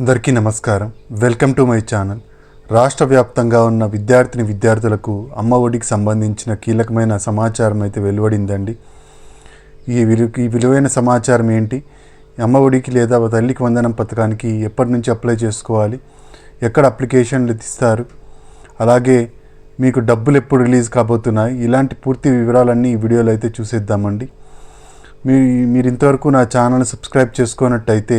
అందరికీ నమస్కారం. Welcome to my channel. రాష్ట్ర వ్యాప్తంగా ఉన్న విద్యార్థిని విద్యార్థులకు అమ్మ ఒడికి సంబంధించిన కీలకమైన సమాచారం అయితే వెలువడిందండి. ఈ విలు ఈ విలువైన సమాచారం ఏంటి? అమ్మ ఒడికి లేదా తల్లికి వందనం పథకానికి ఎప్పటి నుంచి అప్లై చేసుకోవాలి? ఎక్కడ అప్లికేషన్లు ఇస్తారు? అలాగే మీకు డబ్బులు ఎప్పుడు రిలీజ్ కాబోతున్నాయి? ఇలాంటి పూర్తి వివరాలన్నీ ఈ వీడియోలో అయితే చూసేద్దామండి. మీ మీరు ఇంతవరకు నా ఛానల్ సబ్స్క్రైబ్ చేసుకున్నట్టయితే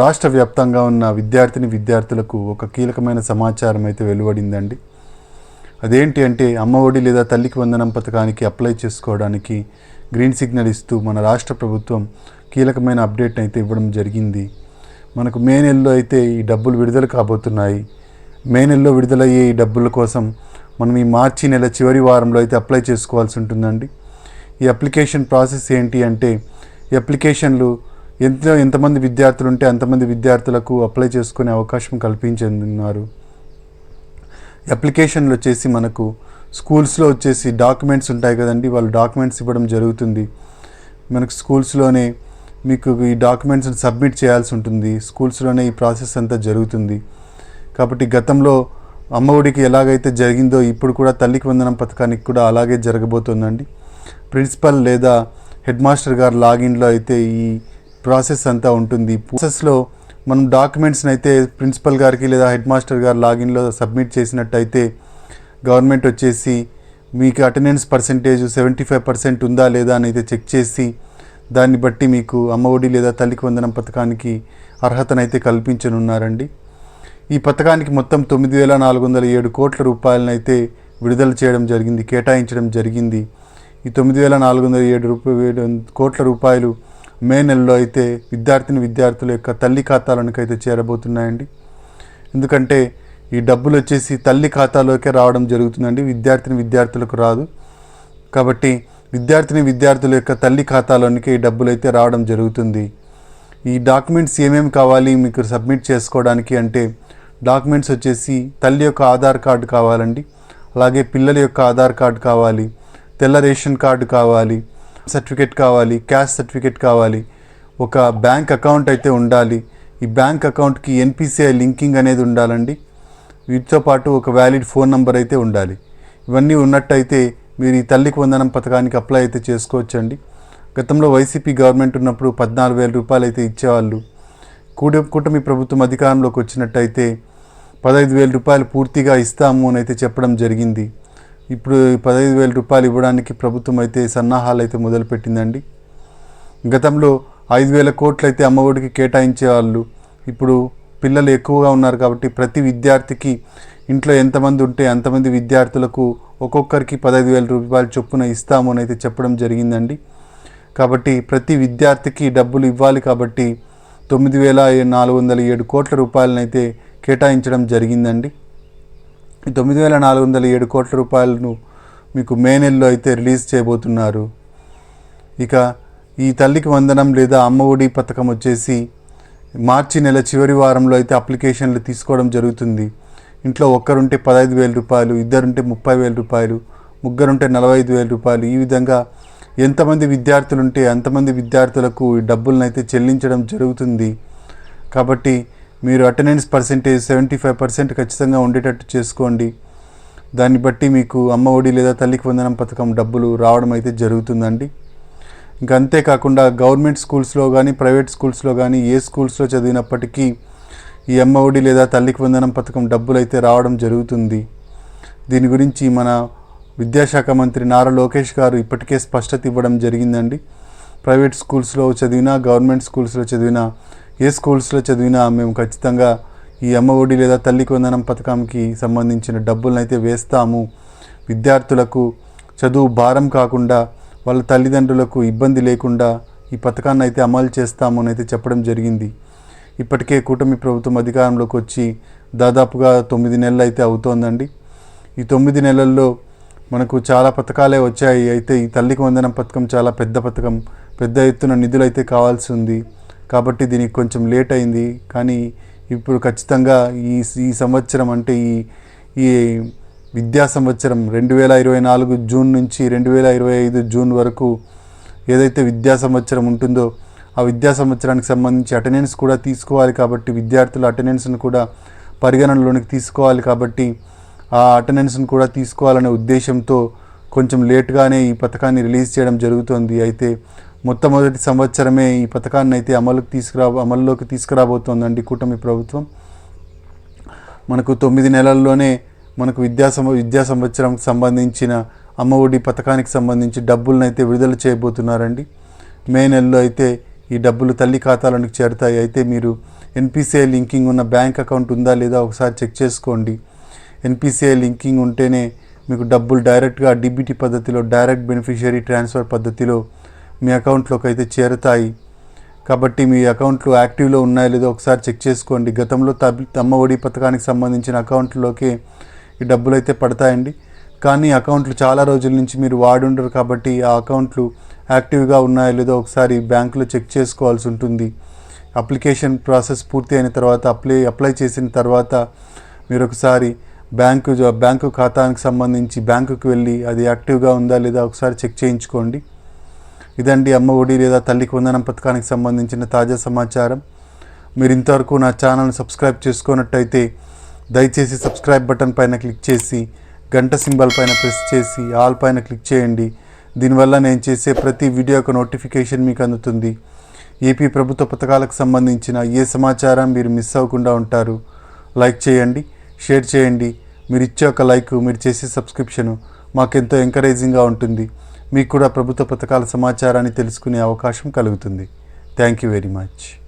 రాష్ట్ర వ్యాప్తంగా ఉన్న విద్యార్థిని విద్యార్థులకు ఒక కీలకమైన సమాచారం అయితే వెలువడిందండి. అదేంటి అంటే అమ్మ ఒడి లేదా తల్లికి వందనం పథకానికి అప్లై చేసుకోవడానికి గ్రీన్ సిగ్నల్ ఇస్తూ మన రాష్ట్ర ప్రభుత్వం కీలకమైన అప్డేట్ అయితే ఇవ్వడం జరిగింది. మనకు మే నెలలో అయితే ఈ డబ్బులు విడుదల కాబోతున్నాయి. మే నెలలో విడుదలయ్యే ఈ డబ్బుల కోసం మనం ఈ మార్చి నెల చివరి వారంలో అయితే అప్లై చేసుకోవాల్సి ఉంటుందండి. ఈ అప్లికేషన్ ప్రాసెస్ ఏంటి అంటే ఈ అప్లికేషన్లు ఎంత ఎంతమంది విద్యార్థులు ఉంటే అంతమంది విద్యార్థులకు అప్లై చేసుకునే అవకాశం కల్పించనున్నారు. అప్లికేషన్లు వచ్చేసి మనకు స్కూల్స్లో వచ్చేసి డాక్యుమెంట్స్ ఉంటాయి కదండి వాళ్ళు డాక్యుమెంట్స్ ఇవ్వడం జరుగుతుంది. మనకు స్కూల్స్లోనే మీకు ఈ డాక్యుమెంట్స్ని సబ్మిట్ చేయాల్సి ఉంటుంది స్కూల్స్లోనే ఈ ప్రాసెస్ అంతా జరుగుతుంది. కాబట్టి గతంలో అమ్మఒడికి ఎలాగైతే జరిగిందో ఇప్పుడు కూడా తల్లికి వందనం పథకానికి కూడా అలాగే జరగబోతోందండి. ప్రిన్సిపల్ లేదా హెడ్ మాస్టర్ గారు లాగిన్లో అయితే ఈ ప్రాసెస్ అంతా ఉంటుంది. ప్రాసెస్లో మనం డాక్యుమెంట్స్ని అయితే ప్రిన్సిపల్ గారికి లేదా హెడ్ మాస్టర్ గారు లాగిన్లో సబ్మిట్ చేసినట్టయితే గవర్నమెంట్ వచ్చేసి మీకు attendance percentage seventy five percent ఉందా లేదా అని అయితే చెక్ చేసి దాన్ని బట్టి మీకు అమ్మఒడి లేదా తల్లికి వందనం పథకానికి అర్హతనైతే కల్పించనున్నారండి. ఈ పథకానికి మొత్తం తొమ్మిది వేల నాలుగు వందల ఏడు కోట్ల రూపాయలనైతే విడుదల చేయడం జరిగింది కేటాయించడం జరిగింది. ఈ తొమ్మిది వేల నాలుగు వందల ఏడు రూపాయలు కోట్ల రూపాయలు మే నెలలో అయితే విద్యార్థిని విద్యార్థుల యొక్క తల్లి ఖాతాలకు అయితే చేరబోతున్నాయండి. ఎందుకంటే ఈ డబ్బులు వచ్చేసి తల్లి ఖాతాలోకే రావడం జరుగుతుందండి. విద్యార్థిని విద్యార్థులకు రాదు. కాబట్టి విద్యార్థిని విద్యార్థుల యొక్క తల్లి ఖాతాలోనికి ఈ డబ్బులు అయితే రావడం జరుగుతుంది. ఈ డాక్యుమెంట్స్ ఏమేమి కావాలి మీకు సబ్మిట్ చేసుకోవడానికి అంటే డాక్యుమెంట్స్ వచ్చేసి తల్లి యొక్క ఆధార్ కార్డు కావాలండి. అలాగే పిల్లల యొక్క ఆధార్ కార్డు కావాలి. తెల్ల రేషన్ కార్డు కావాలి. సర్టిఫికేట్ కావాలి క్యాష్ సర్టిఫికేట్ కావాలి ఒక బ్యాంక్ అకౌంట్ అయితే ఉండాలి. ఈ బ్యాంక్ అకౌంట్కి ఎన్పిసిఐ లింకింగ్ అనేది ఉండాలండి. వీటితో పాటు ఒక వ్యాలిడ్ ఫోన్ నంబర్ అయితే ఉండాలి. ఇవన్నీ ఉన్నట్టయితే మీరు ఈ తల్లికి వందనం పథకానికి అప్లై అయితే చేసుకోవచ్చండి. గతంలో వైసీపీ గవర్నమెంట్ ఉన్నప్పుడు పద్నాలుగు వేల రూపాయలు అయితే ఇచ్చేవాళ్ళు. కూట కూటమి ప్రభుత్వం అధికారంలోకి వచ్చినట్టయితే పదహైదు వేల రూపాయలు పూర్తిగా ఇస్తాము అని అయితే చెప్పడం జరిగింది. ఇప్పుడు పదహైదు వేల రూపాయలు ఇవ్వడానికి ప్రభుత్వం అయితే సన్నాహాలు అయితే మొదలుపెట్టిందండి. గతంలో ఐదు వేల కోట్లు అయితే అమ్మఒడికి కేటాయించేవాళ్ళు ఇప్పుడు పిల్లలు ఎక్కువగా ఉన్నారు కాబట్టి ప్రతి విద్యార్థికి ఇంట్లో ఎంతమంది ఉంటే అంతమంది విద్యార్థులకు ఒక్కొక్కరికి పదహైదు వేల రూపాయలు చొప్పున ఇస్తాము అని అయితే చెప్పడం జరిగిందండి. కాబట్టి ప్రతి విద్యార్థికి డబ్బులు ఇవ్వాలి కాబట్టి తొమ్మిది వేల నాలుగు వందల ఏడు కోట్ల రూపాయలనైతే కేటాయించడం జరిగిందండి. తొమ్మిది వేల నాలుగు వందల ఏడు కోట్ల రూపాయలను మీకు మే నెలలో అయితే రిలీజ్ చేయబోతున్నారు. ఇక ఈ తల్లికి వందనం లేదా అమ్మ ఒడి పథకం వచ్చేసి మార్చి నెల చివరి వారంలో అయితే అప్లికేషన్లు తీసుకోవడం జరుగుతుంది. ఇంట్లో ఒక్కరుంటే పదహైదు వేల రూపాయలు ఇద్దరుంటే ముప్పై వేల రూపాయలు ముగ్గురుంటే నలభై ఐదు వేల రూపాయలు. ఈ విధంగా ఎంతమంది విద్యార్థులు ఉంటే అంతమంది విద్యార్థులకు ఈ డబ్బులను అయితే చెల్లించడం జరుగుతుంది. కాబట్టి మీరు attendance percentage seventy five percent ఖచ్చితంగా ఉండేటట్టు చేసుకోండి. దాన్ని బట్టి మీకు అమ్మ ఒడి లేదా తల్లికి వందనం పథకం డబ్బులు రావడం అయితే జరుగుతుందండి. ఇంకా అంతేకాకుండా గవర్నమెంట్ స్కూల్స్లో కానీ ప్రైవేట్ స్కూల్స్లో కానీ ఏ స్కూల్స్లో చదివినప్పటికీ ఈ అమ్మ ఒడి లేదా తల్లికి వందనం పథకం డబ్బులు అయితే రావడం జరుగుతుంది. దీని గురించి మన విద్యాశాఖ మంత్రి నారా లోకేష్ గారు ఇప్పటికే స్పష్టత ఇవ్వడం జరిగిందండి. ప్రైవేట్ స్కూల్స్లో చదివినా గవర్నమెంట్ స్కూల్స్లో చదివినా ఏ స్కూల్స్లో చదివినా మేము ఖచ్చితంగా ఈ అమ్మఒడి లేదా తల్లికి వందనం పథకంకి సంబంధించిన డబ్బులను అయితే వేస్తాము. విద్యార్థులకు చదువు భారం కాకుండా వాళ్ళ తల్లిదండ్రులకు ఇబ్బంది లేకుండా ఈ పథకాన్ని అయితే అమలు చేస్తాము అని అయితే చెప్పడం జరిగింది. ఇప్పటికే కూటమి ప్రభుత్వం అధికారంలోకి వచ్చి దాదాపుగా తొమ్మిది నెలలు అయితే అవుతోందండి. ఈ తొమ్మిది నెలల్లో మనకు చాలా పథకాలే వచ్చాయి. అయితే ఈ తల్లికి వందనం పథకం చాలా పెద్ద పథకం. పెద్ద ఎత్తున నిధులు అయితే కావాల్సి ఉంది. కాబట్టి దీనికి కొంచెం లేట్ అయింది. కానీ ఇప్పుడు ఖచ్చితంగా ఈ ఈ సంవత్సరం అంటే ఈ ఈ విద్యా సంవత్సరం రెండు వేల ఇరవై నాలుగు జూన్ నుంచి రెండు వేల ఇరవై ఐదు జూన్ వరకు ఏదైతే విద్యా సంవత్సరం ఉంటుందో ఆ విద్యా సంవత్సరానికి సంబంధించి అటెండెన్స్ కూడా తీసుకోవాలి కాబట్టి విద్యార్థుల అటెండెన్స్ను కూడా పరిగణనలోనికి తీసుకోవాలి కాబట్టి ఆ అటెండెన్స్ను కూడా తీసుకోవాలనే ఉద్దేశంతో కొంచెం లేట్గానే ఈ పథకాన్ని రిలీజ్ చేయడం జరుగుతుంది. అయితే మొట్టమొదటి సంవత్సరమే ఈ పథకాన్ని అయితే అమలుకి తీసుకురా అమల్లోకి తీసుకురాబోతోందండి కూటమి ప్రభుత్వం. మనకు తొమ్మిది నెలల్లోనే మనకు విద్యా సంవ విద్యా సంవత్సరంకి సంబంధించిన అమ్మ ఒడి పథకానికి సంబంధించి డబ్బులను అయితే విడుదల చేయబోతున్నారండి. మే నెలలో అయితే ఈ డబ్బులు తల్లి ఖాతాలోనికి చేరుతాయి. అయితే మీరు ఎన్పిసిఐ లింకింగ్ ఉన్న బ్యాంక్ అకౌంట్ ఉందా లేదా ఒకసారి చెక్ చేసుకోండి. ఎన్పిసిఐ లింకింగ్ ఉంటేనే మీకు డబ్బులు డైరెక్ట్గా డిబిటీ పద్ధతిలో డైరెక్ట్ బెనిఫిషియరీ ట్రాన్స్ఫర్ పద్ధతిలో మీ అకౌంట్లోకి అయితే చేరుతాయి. కాబట్టి మీ అకౌంట్లు యాక్టివ్లో ఉన్నాయో లేదో ఒకసారి చెక్ చేసుకోండి. గతంలో తబ్- ఒడి పథకానికి సంబంధించిన అకౌంట్లోకి ఈ డబ్బులు అయితే పడతాయండి. కానీ అకౌంట్లు చాలా రోజుల నుంచి మీరు వాడుండరు కాబట్టి ఆ అకౌంట్లు యాక్టివ్గా ఉన్నాయో లేదో ఒకసారి బ్యాంకులో చెక్ చేసుకోవాల్సి ఉంటుంది. అప్లికేషన్ ప్రాసెస్ పూర్తి అయిన తర్వాత అప్లై అప్లై చేసిన తర్వాత మీరు ఒకసారి బ్యాంకు బ్యాంకు ఖాతానికి సంబంధించి బ్యాంకుకి వెళ్ళి అది యాక్టివ్గా ఉందా లేదా ఒకసారి చెక్ చేయించుకోండి. ఇదండి అమ్మ ఒడి లేదా తల్లికి వందనం పథకానికి సంబంధించిన తాజా సమాచారం. మీరు ఇంతవరకు నా ఛానల్ని సబ్స్క్రైబ్ చేసుకున్నట్టయితే దయచేసి సబ్స్క్రైబ్ బటన్ పైన క్లిక్ చేసి గంట సింబల్ పైన ప్రెస్ చేసి ఆల్ పైన క్లిక్ చేయండి. దీనివల్ల నేను చేసే ప్రతి వీడియో యొక్క నోటిఫికేషన్ మీకు అందుతుంది. ఏపీ ప్రభుత్వ పథకాలకు సంబంధించిన ఏ సమాచారం మీరు మిస్ అవ్వకుండా ఉంటారు. లైక్ చేయండి షేర్ చేయండి. మీరు ఇచ్చే ఒక లైక్ మీరు చేసే సబ్స్క్రిప్షను మాకెంతో ఎంకరేజింగ్గా ఉంటుంది. మీకు కూడా ప్రభుత్వ పథకాల సమాచారాన్ని తెలుసుకునే అవకాశం కలుగుతుంది. Thank you very much